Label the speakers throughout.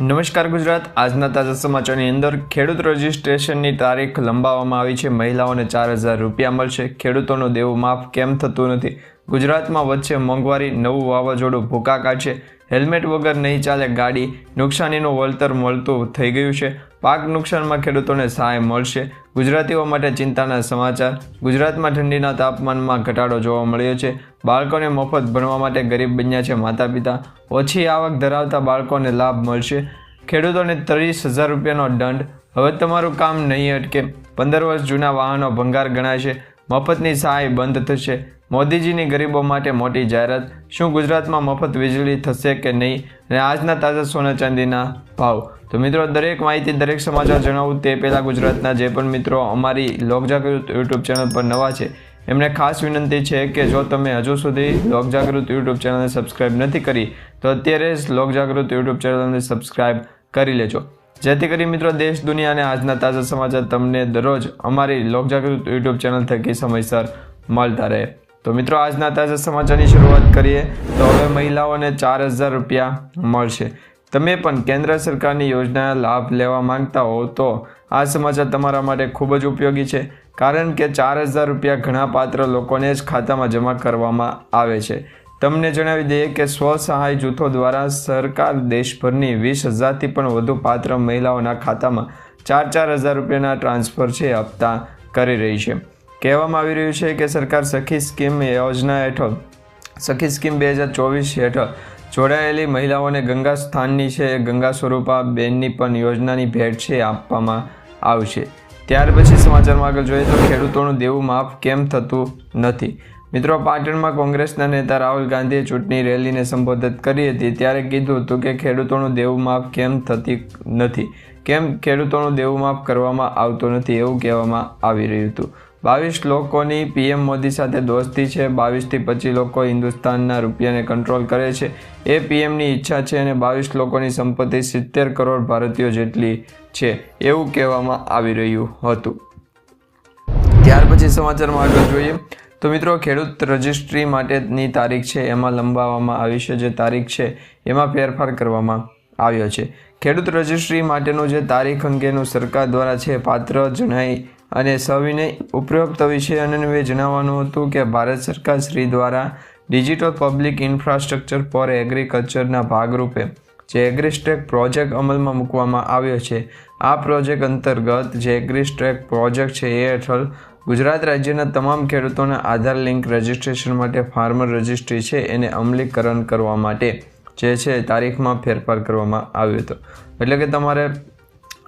Speaker 1: નમસ્કાર ગુજરાત. આજના તાજા સમાચારની અંદર ખેડૂત રજિસ્ટ્રેશનની તારીખ લંબાવવામાં આવી છે. મહિલાઓને ચાર હજાર રૂપિયા મળશે. ખેડૂતોનું દેવું માફ કેમ થતું નથી? ગુજરાતમાં વચ્ચે મોંઘવારી, નવું વાવાઝોડું ભૂકા કાઢશે. હેલ્મેટ વગર નહીં ચાલે ગાડી, નુકસાનીનું વળતર મળતું થઈ ગયું છે. પાક નુકસાનમાં ખેડૂતોને સહાય મળશે. ગુજરાતીઓ માટે ચિંતાના સમાચાર. ગુજરાતમાં ઠંડીના તાપમાનમાં ઘટાડો જોવા મળ્યો છે. બાળકોને મફત ભણવા માટે ગરીબ બન્યા છે માતા પિતા ઓછી આવક ધરાવતા બાળકોને લાભ મળશે. ખેડૂતોને ત્રીસ હજાર રૂપિયાનો દંડ. હવે તમારું કામ નહીં અટકે. પંદર વર્ષ જૂના વાહનો ભંગાર ગણાશે મફતની સહાય બંધ થશે. મોદીજીની ગરીબો માટે મોટી જાહેરાત. શું ગુજરાતમાં મફત વીજળી થશે કે નહીં? અને આજના તાજા સોના ચાંદીના ભાવ. તો મિત્રો, દરેક માહિતી દરેક સમાચાર જણાવું તે પહેલાં ગુજરાતના જે પણ મિત્રો અમારી લોકજાગૃત યુટ્યુબ ચેનલ પર નવા છે, એમને ખાસ વિનંતી છે કે જો તમે હજુ સુધી લોકજાગૃત યુટ્યુબ ચેનલને સબસ્ક્રાઇબ નથી કરી, તો અત્યારે જ લોકજાગૃત યુટ્યુબ ચેનલને સબસ્ક્રાઇબ કરી લેજો. જેથી કરી મિત્રો, દેશ, દુનિયા અને આજના તાજા સમાચાર તમને દરરોજ અમારી લોકજાગૃત યુટ્યુબ ચેનલ થકી સમયસર મળતા રહે. તો મિત્રો, આજના તાજા સમાચારની શરૂઆત કરીએ. તો હવે મહિલાઓને ચાર હજાર રૂપિયા મળશે. તમે પણ કેન્દ્ર સરકારની યોજના લાભ લેવા માંગતા હો તો આ સમાચાર તમારા માટે ખૂબ જ ઉપયોગી છે. કારણ કે ચાર હજાર રૂપિયા ઘણા પાત્ર લોકોને જ ખાતામાં જમા કરવામાં આવે છે. તમને જણાવી દઈએ કે સ્વ સહાય જૂથો દ્વારા સરકાર દેશભરની વીસ હજારથી પણ વધુ પાત્ર મહિલાઓના ખાતામાં ચાર ચાર હજાર રૂપિયાના ટ્રાન્સફર છે, હપ્તા કરી રહી છે. કહેવામાં આવી રહ્યું છે કે સરકાર સખી સ્કીમ યોજના હેઠળ, સખી સ્કીમ બે હજાર ચોવીસ હેઠળ જોડાયેલી મહિલાઓને ગંગા સ્થાનની છે, ગંગા સ્વરૂપા બેનની પણ યોજનાની ભેટ છે આપવામાં આવશે. ત્યાર પછી સમાચારમાં આગળ જોઈએ તો ખેડૂતોનું દેવું માફ કેમ થતું નથી? મિત્રો, પાટણમાં કોંગ્રેસના નેતા રાહુલ ગાંધીએ ચૂંટણી રેલીને સંબોધિત કરી હતી, ત્યારે કીધું હતું કે ખેડૂતોનું દેવું માફ કેમ થતી નથી? કેમ ખેડૂતોનું દેવું માફ કરવામાં આવતું નથી એવું કહેવામાં આવી રહ્યું હતું? બાવીસ લોકોની પીએમ મોદી સાથે દોસ્તી છે. બાવીસથી પચીસ લોકો હિન્દુસ્તાનના રૂપિયાને કંટ્રોલ કરે છે. એ પીએમની ઈચ્છા છે અને બાવીસ લોકોની સંપત્તિ સિત્તેર કરોડ ભારતીયો જેટલી છે એવું કહેવામાં આવી રહ્યું હતું. ત્યાર પછી સમાચારમાં આગળ જોઈએ. તો મિત્રો, ખેડૂત રજિસ્ટ્રી માટેની તારીખ છે. એમાં લંબાવવામાં આવી છે જે તારીખ છે, એમાં ફેરફાર કરવામાં આવ્યો છે. ખેડૂત રજિસ્ટ્રી માટેનું જે તારીખ અંગેનું સરકાર દ્વારા છે, પાત્ર જણાઈ અને સવિનય ઉપરોક્ત વિષય અન્વયે જણાવવાનું હતું કે ભારત સરકાર શ્રી દ્વારા ડિજિટલ પબ્લિક ઇન્ફ્રાસ્ટ્રક્ચર ફોર એગ્રીકલ્ચરના ભાગરૂપે જે એગ્રીસ્ટ્રેક પ્રોજેક્ટ અમલમાં મૂકવામાં આવ્યો છે, આ પ્રોજેક્ટ અંતર્ગત જે એગ્રીસ્ટ્રેક પ્રોજેક્ટ છે એ હેઠળ ગુજરાત રાજ્યના તમામ ખેડૂતોના આધાર લિંક રજિસ્ટ્રેશન માટે ફાર્મર રજિસ્ટ્રી છે એને અમલીકરણ કરવા માટે જે છે તારીખમાં ફેરફાર કરવામાં આવ્યો હતો. એટલે કે તમારે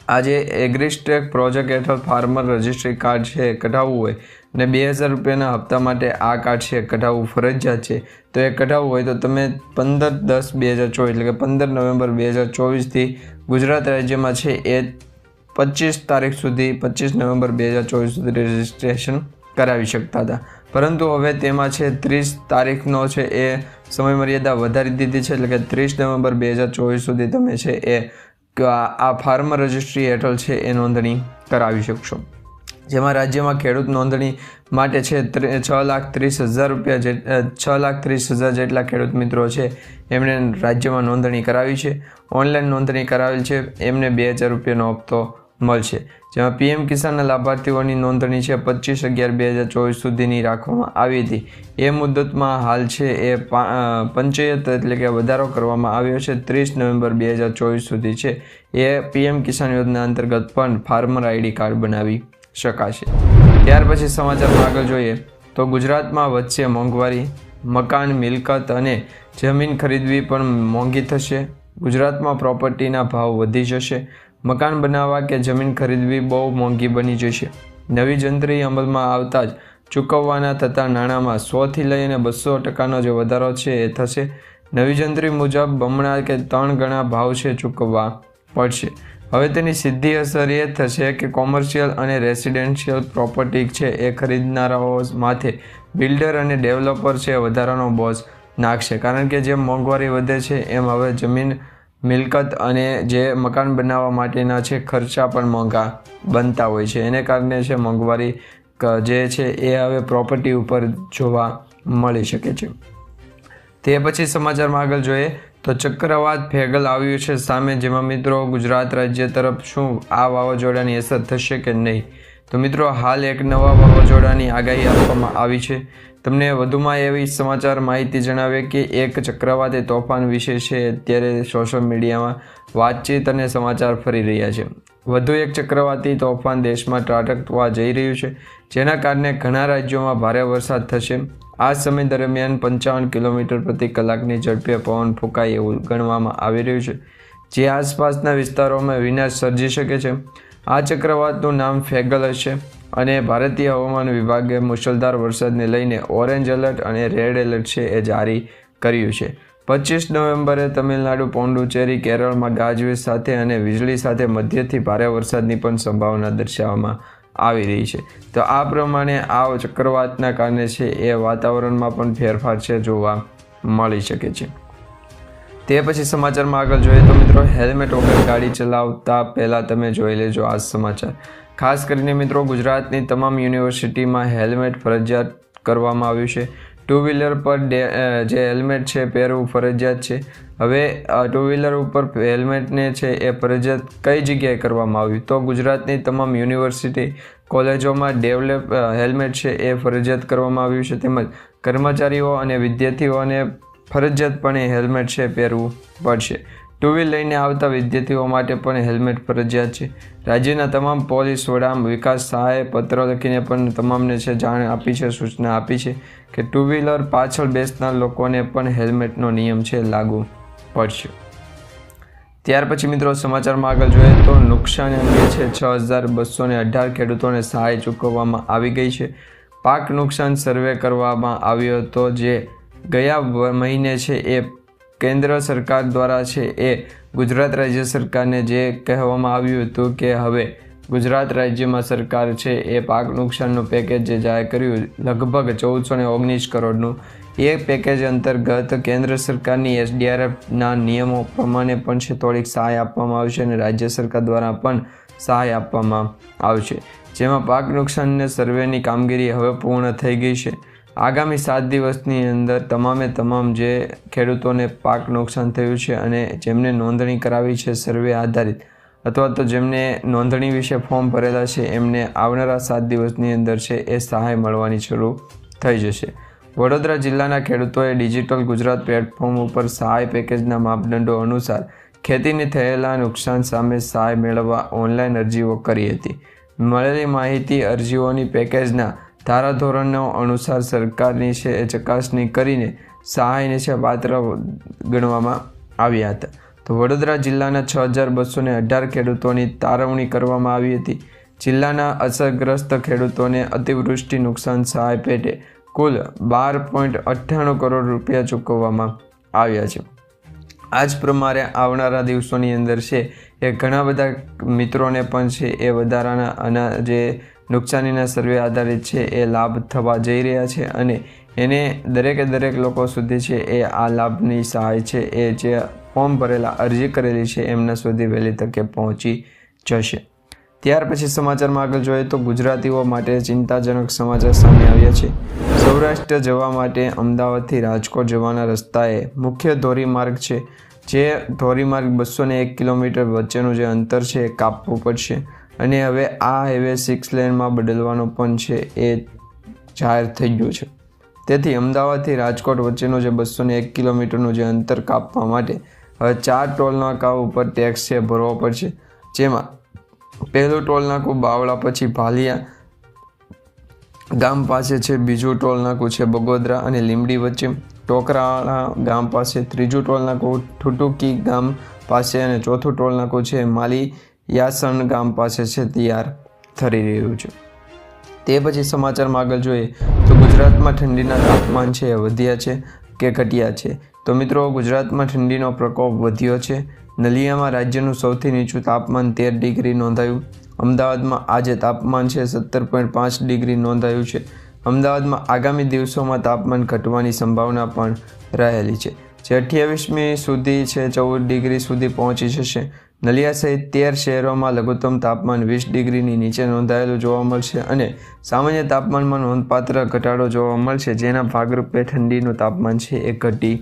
Speaker 1: આ જે એગ્રીસ્ટેક પ્રોજેક્ટ હેઠળ ફાર્મર રજિસ્ટ્રી કાર્ડ છે, કઢાવવું હોય ને બે હજાર રૂપિયાના હપ્તા માટે આ કાર્ડ છે, કઢાવવું ફરજિયાત છે. તો એ કઢાવવું હોય તો તમે પંદર દસ બે હજાર ચોવીસ એટલે કે પંદર નવેમ્બર બે હજાર ચોવીસથી ગુજરાત રાજ્યમાં છે એ પચીસ તારીખ સુધી, પચીસ નવેમ્બર બે હજાર ચોવીસ સુધી રજિસ્ટ્રેશન કરાવી શકતા હતા. પરંતુ હવે તેમાં છે ત્રીસ તારીખનો છે એ સમયમર્યાદા વધારી દીધી છે એટલે કે ત્રીસ નવેમ્બર બે હજાર ચોવીસ સુધી તમે છે એ આ ફાર્મર રજિસ્ટ્રી હેઠળ છે એ નોંધણી કરાવી શકશો. જેમાં રાજ્યમાં ખેડૂત નોંધણી માટે છે છ લાખ ત્રીસ હજાર રૂપિયા જે છ લાખ ત્રીસ હજાર જેટલા ખેડૂત મિત્રો છે એમણે રાજ્યમાં નોંધણી કરાવી છે. ઓનલાઈન નોંધણી કરાવેલ છે, એમને બે હજાર રૂપિયાનો હપ્તો મળશે. જેમાં પીએમ કિસાનના લાભાર્થીઓની નોંધણી છે પચીસ અગિયાર બે હજાર ચોવીસ સુધીની રાખવામાં આવી હતી. એ મુદતમાં હાલ છે એ પંચાયત એટલે કે વધારો કરવામાં આવ્યો છે. ત્રીસ નવેમ્બર બે હજાર ચોવીસ સુધી છે. એ પીએમ કિસાન યોજના અંતર્ગત પણ ફાર્મર આઈડી કાર્ડ બનાવી શકાશે. ત્યાર પછી સમાચારમાં આગળ જોઈએ તો ગુજરાતમાં વચ્ચે મોંઘવારી, મકાન મિલકત અને જમીન ખરીદવી પણ મોંઘી થશે. ગુજરાતમાં પ્રોપર્ટીના ભાવ વધી જશે. મકાન બનાવવા કે જમીન ખરીદવી બહુ મોંઘી બની જશે. નવી જંત્રી અમલમાં આવતા જ ચૂકવવાના થતા નાણાંમાં સોથી લઈને બસો ટકાનો જે વધારો છે એ થશે. નવી જંત્રી મુજબ બમણા કે ત્રણ ગણા ભાવ છે ચૂકવવા પડશે. હવે તેની સીધી અસર એ થશે કે કોમર્શિયલ અને રેસિડેન્શિયલ પ્રોપર્ટી છે એ ખરીદનારાઓ માથે બિલ્ડર અને ડેવલપર છે વધારાનો બોજ નાખશે. કારણ કે જેમ મોંઘવારી વધે છે, એમ હવે જમીન મિલકત અને જે મકાન બનાવવા માટેના છે, ખર્ચા પણ મોંઘા બનતા હોય છે. એને કારણે છે, મોંઘવારી જે છે, એ હવે પ્રોપર્ટી ઉપર જોવા મળી શકે છે. તે પછી સમાચારમાં આગળ જોઈએ તો ચક્રવાત ફેગલ આવ્યું છે સામે, જેમાં મિત્રો ગુજરાત રાજ્ય તરફ શું આ વાવાઝોડાની અસર થશે કે નહીં? તો મિત્રો, હાલ એક નવા વાવાઝોડાની આગાહી આપવામાં આવી છે. તમને વધુમાં એવી સમાચાર માહિતી જણાવે કે એક ચક્રવાતી તોફાન વિશે છે, અત્યારે સોશિયલ મીડિયામાં વાતચીત અને સમાચાર ફરી રહ્યા છે. વધુ એક ચક્રવાતી તોફાન દેશમાં ત્રાટકવા જઈ રહ્યું છે, જેના કારણે ઘણા રાજ્યોમાં ભારે વરસાદ થશે. આ સમય દરમિયાન પંચાવન કિલોમીટર પ્રતિ કલાકની ઝડપે પવન ફૂંકાય એવું ગણવામાં આવી રહ્યું છે, જે આસપાસના વિસ્તારોમાં વિનાશ સર્જી શકે છે. આ ચક્રવાતનું નામ ફેગલ હશે. અને ભારતીય હવામાન વિભાગે મુશળધાર વરસાદને લઈને ઓરેન્જ એલર્ટ અને રેડ એલર્ટ છે એ જારી કર્યું છે. પચીસ નવેમ્બરે તમિલનાડુ પોંડુચેરી કેરળમાં ગાજવીજ સાથે અને વીજળી સાથે મધ્યથી ભારે વરસાદની પણ સંભાવના દર્શાવવામાં આવી રહી છે. તો આ પ્રમાણે આ ચક્રવાતના કારણે છે એ વાતાવરણમાં પણ ફેરફાર છે જોવા મળી શકે છે. તે પછી સમાચારમાં આગળ જોઈએ તો મિત્રો, હેલ્મેટ વગર ગાડી ચલાવતા પહેલાં તમે જોઈ લેજો આ સમાચાર. ખાસ કરીને મિત્રો ગુજરાતની તમામ યુનિવર્સિટીમાં હેલ્મેટ ફરજિયાત કરવામાં આવ્યું છે. ટુ વ્હીલર પર જે હેલ્મેટ છે પહેરવું ફરજિયાત છે. હવે ટુ વ્હીલર ઉપર હેલ્મેટને છે એ ફરજિયાત કઈ જગ્યાએ કરવામાં આવ્યું? તો ગુજરાતની તમામ યુનિવર્સિટી કોલેજોમાં ડેવલપ હેલ્મેટ છે એ ફરજિયાત કરવામાં આવ્યું છે. તેમજ કર્મચારીઓ અને વિદ્યાર્થીઓને ફરજિયાતપણે હેલ્મેટ છે પહેરવું પડશે. ટુ વ્હીલ લઈને આવતા વિદ્યાર્થીઓ માટે પણ હેલ્મેટ ફરજિયાત છે. રાજ્યના તમામ પોલીસ વડા, વિકાસ સહાય પત્ર લખીને પણ તમામને છે જાણ આપી છે, સૂચના આપી છે કે ટુ વ્હીલર પાછળ બેસનાર લોકોને પણ હેલ્મેટનો નિયમ છે લાગુ પડશે. ત્યાર પછી મિત્રો સમાચારમાં આગળ જોઈએ તો નુકસાન અંગે છે છ હજાર બસો ને અઢાર ખેડૂતોને સહાય ચૂકવવામાં આવી ગઈ છે. પાક નુકસાન સર્વે કરવામાં આવ્યો હતો જે ગયા મહિને છે એ કેન્દ્ર સરકાર દ્વારા છે એ ગુજરાત રાજ્ય સરકારને જે કહેવામાં આવ્યું હતું કે હવે ગુજરાત રાજ્યમાં સરકાર છે એ પાક નુકસાનનું પેકેજ જે જાહેર કર્યું, લગભગ ચૌદસો ને ઓગણીસ કરોડનું. એ પેકેજ અંતર્ગત કેન્દ્ર સરકારની એસડીઆરએફના નિયમો પ્રમાણે પણ છે થોડીક સહાય આપવામાં આવશે અને રાજ્ય સરકાર દ્વારા પણ સહાય આપવામાં આવશે. જેમાં પાક નુકસાનને સર્વેની કામગીરી હવે પૂર્ણ થઈ ગઈ છે. આગામી સાત દિવસની અંદર તમામે તમામ જે ખેડૂતોને પાક નુકસાન થયું છે અને જેમને નોંધણી કરાવી છે સર્વે આધારિત, અથવા તો જેમને નોંધણી વિશે ફોર્મ ભરેલા છે, એમને આવનારા સાત દિવસની અંદર છે એ સહાય મળવાની શરૂ થઈ જશે. વડોદરા જિલ્લાના ખેડૂતોએ ડિજિટલ ગુજરાત પ્લેટફોર્મ ઉપર સહાય પેકેજના માપદંડો અનુસાર ખેતીને થયેલા નુકસાન સામે સહાય મેળવવા ઓનલાઈન અરજીઓ કરી હતી. મળેલી માહિતી અરજીઓની પેકેજના ધારાધોરણો અનુસાર સરકારની છે એ ચકાસણી કરીને સહાયને છે પાત્ર ગણવામાં આવ્યા હતા. તો વડોદરા જિલ્લાના છ હજાર બસો ને અઢાર ખેડૂતોની તારવણી કરવામાં આવી હતી. જિલ્લાના અસરગ્રસ્ત ખેડૂતોને અતિવૃષ્ટિ નુકસાન સહાય પેટે કુલ બાર પોઈન્ટ અઠ્ઠાણું કરોડ રૂપિયા ચૂકવવામાં આવ્યા છે. આ જ પ્રમાણે આવનારા દિવસોની અંદર છે એ ઘણા બધા મિત્રોને પણ છે એ વધારાના અના જે નુકસાનીના સર્વે આધારિત છે, એ લાભ થવા જઈ રહ્યા છે અને એને દરેકે દરેક લોકો સુધી છે, એ આ લાભની સહાય છે, એ જે ફોર્મ ભરેલા અરજી કરેલી છે, એમના સુધી વહેલી તકે પહોંચી જશે. ત્યાર પછી સમાચારમાં આગળ જોઈએ તો ગુજરાતીઓ માટે ચિંતાજનક સમાચાર સામે આવ્યા છે. સૌરાષ્ટ્ર જવા માટે અમદાવાદથી રાજકોટ જવાના રસ્તાએ મુખ્ય ધોરીમાર્ગ છે, જે ધોરીમાર્ગ બસો ને એક કિલોમીટર વચ્ચેનું જે અંતર છે, એ કાપવું પડશે. અને હવે આ હાઈવે સિક્સ લેનમાં બદલવાનો પણ છે એ જાહેર થઈ ગયો છે. તેથી અમદાવાદથી રાજકોટ વચ્ચેનો જે બસો ને એક કિલોમીટરનું જે અંતર કાપવા માટે હવે ચાર ટોલનાકા ઉપર ટેક્સ છે ભરવો પડશે. જેમાં પહેલું ટોલનાકું બાવળા, પછી ભાલિયા ગામ પાસે છે, બીજું ટોલનાકું છે બગોદરા અને લીમડી વચ્ચે ટોકરાળા ગામ પાસે, ત્રીજું ટોલનાકું ઠુટુકી ગામ પાસે અને ચોથું ટોલનાકું છે માલી યાસણ ગામ પાસે છે, તૈયાર થઈ રહ્યું છે. તે પછી સમાચારમાં આગળ જોઈએ તો ગુજરાતમાં ઠંડીના તાપમાન છે, વધ્યા છે કે ઘટ્યા છે? તો મિત્રો, ગુજરાતમાં ઠંડીનો પ્રકોપ વધ્યો છે. નલિયામાં રાજ્યનું સૌથી નીચું તાપમાન તેર ડિગ્રી નોંધાયું. અમદાવાદમાં આજે તાપમાન છે, સત્તર પોઈન્ટ પાંચ ડિગ્રી નોંધાયું છે. અમદાવાદમાં આગામી દિવસોમાં તાપમાન ઘટવાની સંભાવના પણ રહેલી છે. જે અઠ્યાવીસમી સુધી છે, ચૌદ ડિગ્રી સુધી પહોંચી જશે. નલિયા સહિત તેર શહેરોમાં લઘુત્તમ તાપમાન વીસ ડિગ્રીની નીચે નોંધાયેલું જોવા મળશે અને સામાન્ય તાપમાનમાં નોંધપાત્ર ઘટાડો જોવા મળશે, જેના ભાગરૂપે ઠંડીનું તાપમાન છે એ ઘટી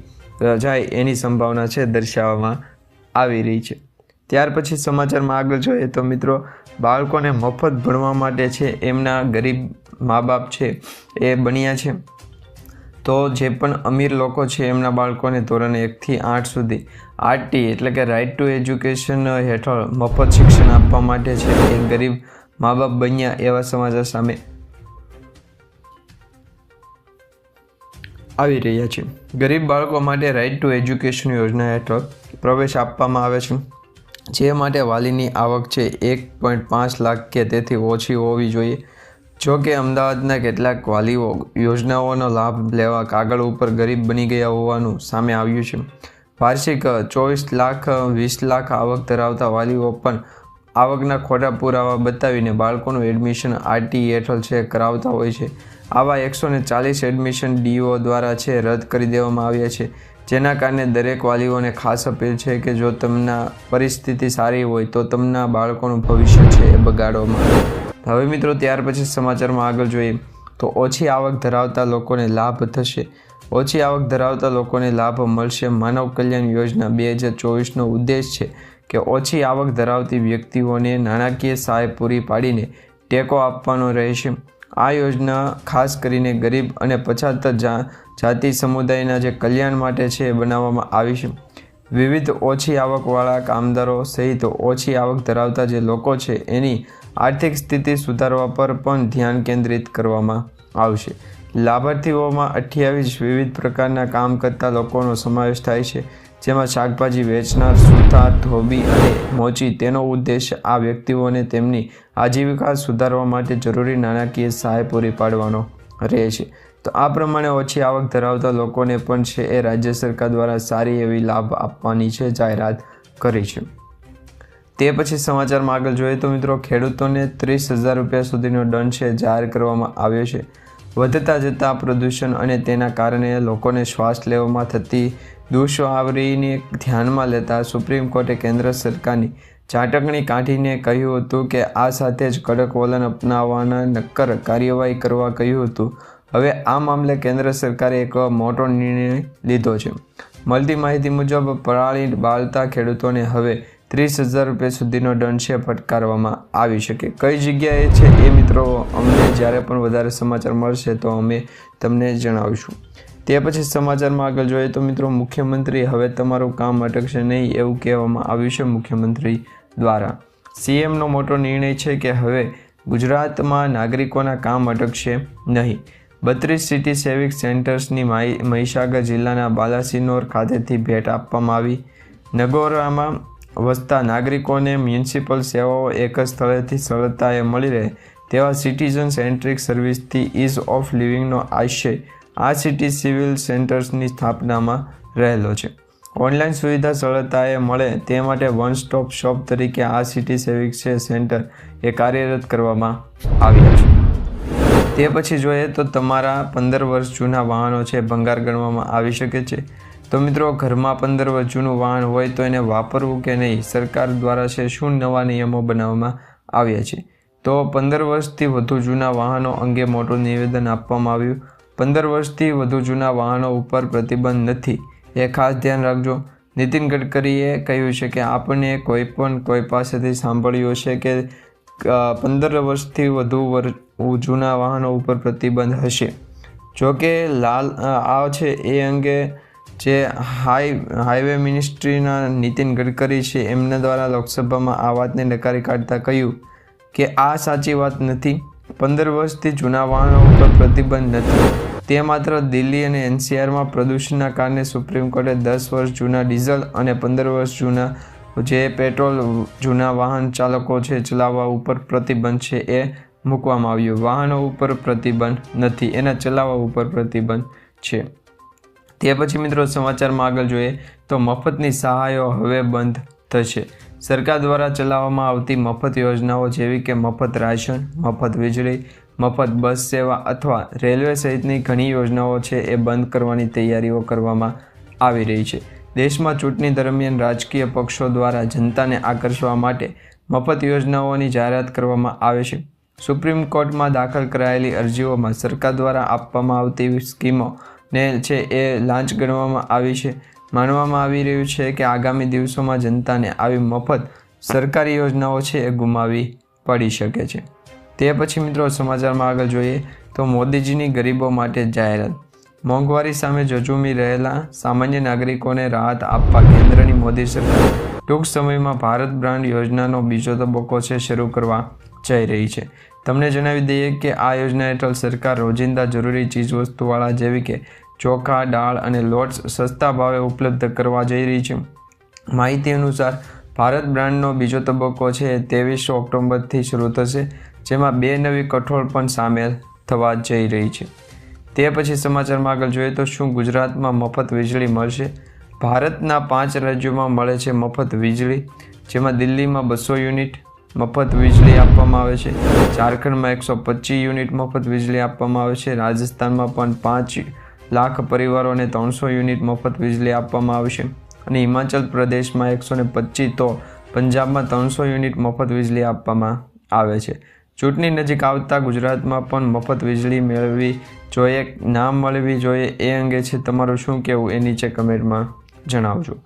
Speaker 1: જાય એની સંભાવના છે દર્શાવવામાં આવી રહી છે. ત્યાર પછી સમાચારમાં આગળ જોઈએ તો મિત્રો, બાળકોને મફત ભણવા માટે છે, એમના ગરીબ મા બાપ છે, એ બન્યા છે. તો જે પણ અમીર લોકો છે એમના બાળકોને ધોરણ એકથી આઠ સુધી આરટી એટલે કે રાઇટ ટુ એજ્યુકેશન હેઠળ મફત શિક્ષણ આપવા માટે છે એ ગરીબ મા બાપ બન્યા એવા સમાચાર સામે આવી રહ્યા છે. ગરીબ બાળકો માટે રાઇટ ટુ એજ્યુકેશન યોજના હેઠળ પ્રવેશ આપવામાં આવે છે. જે માટે વાલીની આવક છે એક પોઈન્ટ પાંચ લાખ કે તેથી ઓછી હોવી જોઈએ. જો કે અમદાવાદના કેટલાક વાલીઓ યોજનાઓનો લાભ લેવા કાગળ ઉપર ગરીબ બની ગયા હોવાનું સામે આવ્યું છે. વાર્ષિક ચોવીસ લાખ, વીસ લાખ આવક ધરાવતા વાલીઓ પણ આવકના ખોટા પુરાવા બતાવીને બાળકોનું એડમિશન આરટી હેઠળ છે કરાવતા હોય છે. આવા એકસો ને ચાલીસ એડમિશન ડીઓ દ્વારા છે રદ કરી દેવામાં આવ્યા છે. જેના કારણે દરેક વાલીઓને ખાસ અપીલ છે કે જો તમને પરિસ્થિતિ સારી હોય તો તમના બાળકોનું ભવિષ્ય છે એ બગાડવામાં હવે મિત્રો, ત્યાર પછી સમાચારમાં આગળ જોઈએ તો ઓછી આવક ધરાવતા લોકોને લાભ થશે. ઓછી આવક ધરાવતા લોકોને લાભ મળશે. માનવ કલ્યાણ યોજના બે હજાર ચોવીસનો ઉદ્દેશ છે કે ઓછી આવક ધરાવતી વ્યક્તિઓને નાણાકીય સહાય પૂરી પાડીને ટેકો આપવાનો રહેશે. આ યોજના ખાસ કરીને ગરીબ અને પછાત જાતિ સમુદાયના જે કલ્યાણ માટે છે એ બનાવવામાં આવી છે. વિવિધ ઓછી આવકવાળા કામદારો સહિત ઓછી આવક ધરાવતા જે લોકો છે એની આર્થિક સ્થિતિ સુધારવા પર પણ ધ્યાન કેન્દ્રિત કરવામાં આવશે. લાભાર્થીઓમાં અઠ્યાવીસ વિવિધ પ્રકારના કામ કરતા લોકોનો સમાવેશ થાય છે, જેમાં શાકભાજી વેચનાર સુથાર ધોબી અને મોચી તેનો ઉદ્દેશ આ વ્યક્તિઓને તેમની આજીવિકા સુધારવા માટે જરૂરી નાણાકીય સહાય પૂરી પાડવાનો રહે છે. તો આ પ્રમાણે ઓછી આવક ધરાવતા લોકોને પણ છે એ રાજ્ય સરકાર દ્વારા સારી એવી લાભ આપવાની છે જાહેરાત કરી છે. તે પછી સમાચારમાં આગળ જોઈએ તો મિત્રો, ખેડૂતોને ત્રીસ હજાર રૂપિયા સુધીનો દંડ છે, જાહેર કરવામાં આવ્યો છે. વધતા જતા પ્રદૂષણ અને તેના કારણે લોકોને શ્વાસ લેવામાં થતી દુષ્આવરીને ધ્યાનમાં લેતા સુપ્રીમ કોર્ટે કેન્દ્ર સરકારની ચાટકણી કાઢીને કહ્યું હતું કે, આ સાથે જ કડક વલણ અપનાવવાના નક્કર કાર્યવાહી કરવા કહ્યું હતું. હવે આ મામલે કેન્દ્ર સરકારે એક મોટો નિર્ણય લીધો છે. મળતી માહિતી મુજબ, પરાળી બાળતા ખેડૂતોને હવે ત્રીસ હજાર રૂપિયા સુધીનો દંડ છે ફટકારવામાં આવી શકે. કઈ જગ્યાએ છે એ મિત્રો અમને જ્યારે પણ વધારે સમાચાર મળશે તો અમે તમને જણાવીશું. તે પછી સમાચારમાં આગળ જોઈએ તો મિત્રો મુખ્યમંત્રી હવે તમારું કામ અટકશે નહીં એવું કહેવામાં આવ્યું છે મુખ્યમંત્રી દ્વારા. સીએમનો મોટો નિર્ણય છે કે હવે ગુજરાતમાં નાગરિકોના કામ અટકશે નહીં. બત્રીસ સિટી સેવિક સેન્ટર્સની મહીસાગર જિલ્લાના બાલાસિનોર ખાતેથી ભેટ આપવામાં આવી. નગોરામાં વસતા નાગરિકોને મ્યુનિસિપલ સેવાઓ એક જ સ્થળેથી સરળતાએ મળી રહે, તેવા સિટીઝન સેન્ટ્રિક સર્વિસથી ઇઝ ઓફ લિવિંગનો આશય આ સિટી સિવિલ સેન્ટર્સની સ્થાપનામાં રહેલો છે. ઓનલાઈન સુવિધા સરળતાએ મળે તે માટે વન સ્ટોપ શોપ તરીકે આ સિટી સેવિક સેન્ટર એ કાર્યરત કરવામાં આવ્યા છે. તે પછી જોઈએ તો તમારા પંદર વર્ષ જૂના વાહનો છે, ભંગાર ગણવામાં આવી શકે છે. તો મિત્રો, ઘરમાં પંદર વર્ષ વાહન હોય તો એને વાપરવું કે નહીં, સરકાર દ્વારા છે શું નવા નિયમો બનાવવામાં આવ્યા છે? તો પંદર વર્ષથી વધુ જૂના વાહનો અંગે મોટું નિવેદન આપવામાં આવ્યું. પંદર વર્ષથી વધુ જૂના વાહનો ઉપર પ્રતિબંધ નથી. એ ખાસ ધ્યાન રાખજો. નીતિન ગડકરીએ કહ્યું છે કે આપણે કોઈ પણ કોઈ પાસેથી સાંભળ્યું છે કે પંદર વર્ષથી વધુ જૂના વાહનો ઉપર પ્રતિબંધ હશે. જો કે લાલ આ છે એ અંગે જે હાઈ, હાઈવે મિનિસ્ટ્રીના નીતિન ગડકરી છે, એમના દ્વારા લોકસભામાં આ વાતને નકારી કાઢતા કહ્યું કે આ સાચી વાત નથી. પંદર વર્ષથી જૂના વાહનો ઉપર પ્રતિબંધ નથી. તે માત્ર દિલ્હી અને એનસીઆરમાં પ્રદૂષણના કારણે સુપ્રીમ કોર્ટે દસ વર્ષ જૂના ડીઝલ અને પંદર વર્ષ જૂના જે પેટ્રોલ જૂના વાહન ચાલકો છે ચલાવવા ઉપર પ્રતિબંધ છે એ મૂકવામાં આવ્યું. વાહનો ઉપર પ્રતિબંધ નથી, એના ચલાવવા ઉપર પ્રતિબંધ છે. તે પછી મિત્રો સમાચારમાં આગળ જોઈએ તો મફતની સહાયો હવે બંધ થશે. સરકાર દ્વારા ચલાવવામાં આવતી મફત યોજનાઓ જેવી કે મફત રાશન, મફત વીજળી, મફત બસ સેવા અથવા રેલવે સહિતની ઘણી યોજનાઓ છે એ બંધ કરવાની તૈયારીઓ કરવામાં આવી રહી છે. દેશમાં ચૂંટણી દરમિયાન રાજકીય પક્ષો દ્વારા જનતાને આકર્ષવા માટે મફત યોજનાઓની જાહેરાત કરવામાં આવે છે. સુપ્રીમ કોર્ટમાં દાખલ કરાયેલી અરજીઓમાં સરકાર દ્વારા આપવામાં આવતી સ્કીમો ને છે એ લાંચ ગણવામાં આવી છે. માનવામાં આવી રહ્યું છે કે આગામી દિવસોમાં જનતાને આવી મફત સરકારી યોજનાઓ છે એ ગુમાવી પડી શકે છે. તે પછી મિત્રો સમાચારમાં આગળ જોઈએ તો મોદીજીની ગરીબો માટે જાહેરાત. મોંઘવારી સામે જજુમી રહેલા સામાન્ય નાગરિકોને રાહત આપવા કેન્દ્રની મોદી સરકાર ટૂંક સમયમાં ભારત બ્રાન્ડ યોજનાનો બીજો તબક્કો છે શરૂ કરવા જઈ રહી છે. તમને જણાવી દઈએ કે આ યોજના હેઠળ સરકાર રોજિંદા જરૂરી ચીજવસ્તુવાળા જેવી કે ચોખા, દાળ અને લોટ્સ સસ્તા ભાવે ઉપલબ્ધ કરવા જઈ રહી છે. માહિતી અનુસાર, ભારત બ્રાન્ડનો બીજો તબક્કો છે ત્રેવીસ ઓક્ટોબરથી શરૂ થશે, જેમાં બે નવી કઠોળ પણ સામેલ થવા જઈ રહી છે. તે પછી સમાચારમાં આગળ જોઈએ તો શું ગુજરાતમાં મફત વીજળી મળશે? ભારતના પાંચ રાજ્યોમાં મળે છે મફત વીજળી, જેમાં દિલ્હીમાં બસો યુનિટ મફત વીજળી આપવામાં આવે છે. ઝારખંડમાં એકસો પચીસ યુનિટ મફત વીજળી આપવામાં આવે છે. રાજસ્થાનમાં પણ પાંચ લાખ પરિવારોને ત્રણસો યુનિટ મફત વીજળી આપવામાં આવશે અને હિમાચલ પ્રદેશમાં એકસો ને પચીસ તો પંજાબમાં ત્રણસો યુનિટ મફત વીજળી આપવામાં આવે છે. ચૂંટણી નજીક આવતા ગુજરાતમાં પણ મફત વીજળી મેળવવી જોઈએ, ના મળવી જોઈએ એ અંગે છે તમારું શું કહેવું એ નીચે કમેન્ટમાં જણાવજો.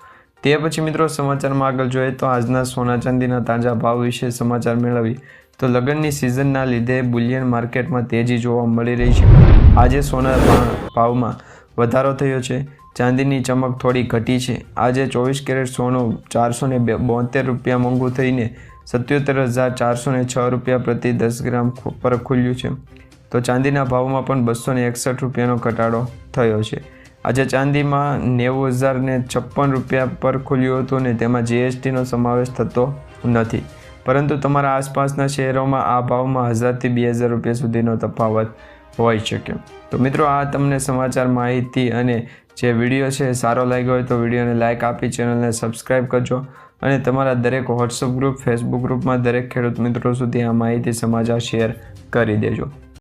Speaker 1: તે પછી મિત્રો સમાચારમાં આગળ જોઈએ તો આજના સોના ચાંદીના તાજા ભાવ વિશે સમાચાર મેળવી તો લગ્નની સિઝનના લીધે બુલિયન માર્કેટમાં તેજી જોવા મળી રહી છે. આજે સોના ભાવમાં વધારો થયો છે. ચાંદીની ચમક થોડી ઘટી છે. આજે ચોવીસ કેરેટ સોનું ચારસો ને બોતેર રૂપિયા મોંઘું થઈને સત્યોતેર હજાર ચારસો ને છ રૂપિયા પ્રતિ દસ ગ્રામ પર ખુલ્યું છે. તો ચાંદીના ભાવમાં પણ બસો એકસઠ રૂપિયાનો ઘટાડો થયો છે. આજે ચાંદીમાં નેવું હજાર ને છપ્પન રૂપિયા પર ખુલ્યું હતું ને તેમાં જીએસટીનો સમાવેશ થતો નથી. પરંતુ તમારા આસપાસના શહેરોમાં આ ભાવમાં હજારથી બે હજાર રૂપિયા સુધીનો તફાવત હોઈ શકે. તો મિત્રો, આ તમને સમાચાર માહિતી અને જે વીડિયો છે સારો લાગ્યો હોય તો વિડીયોને લાઇક આપી, ચેનલને સબસ્ક્રાઈબ કરજો અને તમારા દરેક વોટ્સઅપ ગ્રુપ ફેસબુક ગ્રુપમાં દરેક ખેડૂત મિત્રો સુધી આ માહિતી સમાચાર શેર કરી દેજો.